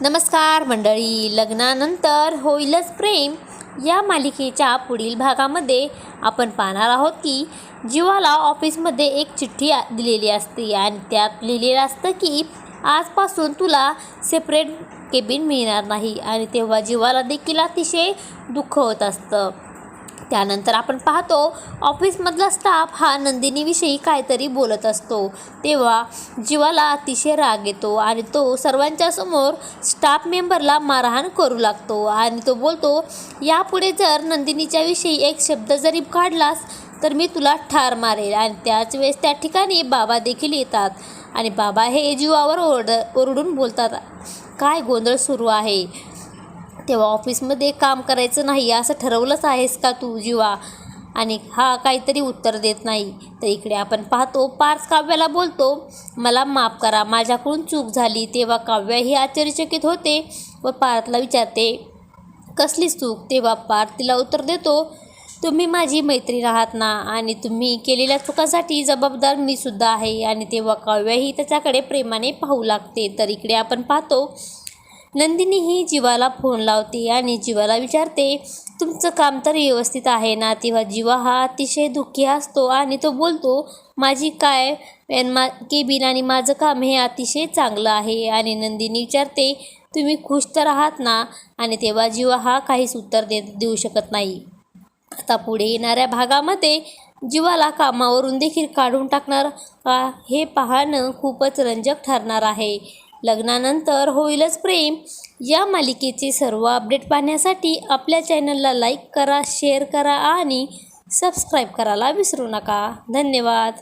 नमस्कार मंडळी लग्नानंतर होईलच प्रेम. या मालिकेच्या पुढील भागामध्ये आपण पाहणार आहोत की जीवाला ऑफिसमध्ये एक चिठ्ठी दिलेली असते आणि त्यात लिहिलेलं असतं की आजपासून तुला सेपरेट केबिन मिळणार नाही आणि तेव्हा जीवाला देखील अतिशय दुःख होत असतं. त्यानंतर आपण पाहतो ऑफिसमधला स्टाफ हा नंदिनीविषयी काहीतरी बोलत असतो. तेव्हा जीवाला अतिशय राग येतो आणि तो सर्वांच्या समोर स्टाफ मेंबरला मारहाण करू लागतो आणि तो बोलतो यापुढे जर नंदिनीच्या विषयी एक शब्द जरी काढलास तर मी तुला ठार मारेल. आणि त्याच वेळेस त्या ठिकाणी बाबा देखील येतात आणि बाबा हे जीवावर ओरड ओरडून बोलतात काय गोंधळ सुरू आहे? तेव्हा ऑफिसमध्ये काम करायचं नाही असं ठरवलंच आहेस का तू जीवा? आणि हा काहीतरी उत्तर देत नाही. तर इकडे आपण पाहतो पार्स काव्याला बोलतो मला माफ करा माझ्याकडून चूक झाली. तेव्हा काव्य ही आश्चर्यचकित होते व पार्थला विचारते कसली चूक? तेव्हा पार्थ तिला उत्तर देतो तुम्ही माझी मैत्रीण आहात ना आणि तुम्ही केलेल्या चुकासाठी जबाबदार मी सुद्धा आहे. आणि तेव्हा काव्याही त्याच्याकडे प्रेमाने पाहू लागते. तर इकडे आपण पाहतो नंदिनी ही जीवाला फोन लावते आणि जीवाला विचारते तुमचं काम तर व्यवस्थित आहे ना? तेव्हा जीवा हा अतिशय दुःखी असतो आणि तो बोलतो माझी काय? मा केबिन आणि माझं काम हे अतिशय चांगलं आहे. आणि नंदिनी विचारते तुम्ही खुश तर आहात ना? आणि तेव्हा जीवा हा काहीच उत्तर दे देऊ शकत नाही. आता पुढे येणाऱ्या भागामध्ये जीवाला कामावरून देखील काढून टाकणार का हे पाहणं खूपच रंजक ठरणार आहे. लग्नानंतर होईलच प्रेम. या मालिकेचे सर्व अपडेट पाहण्यासाठी आपल्या चॅनलला लाईक करा शेअर करा आणि सबस्क्राईब करायला विसरू नका. धन्यवाद.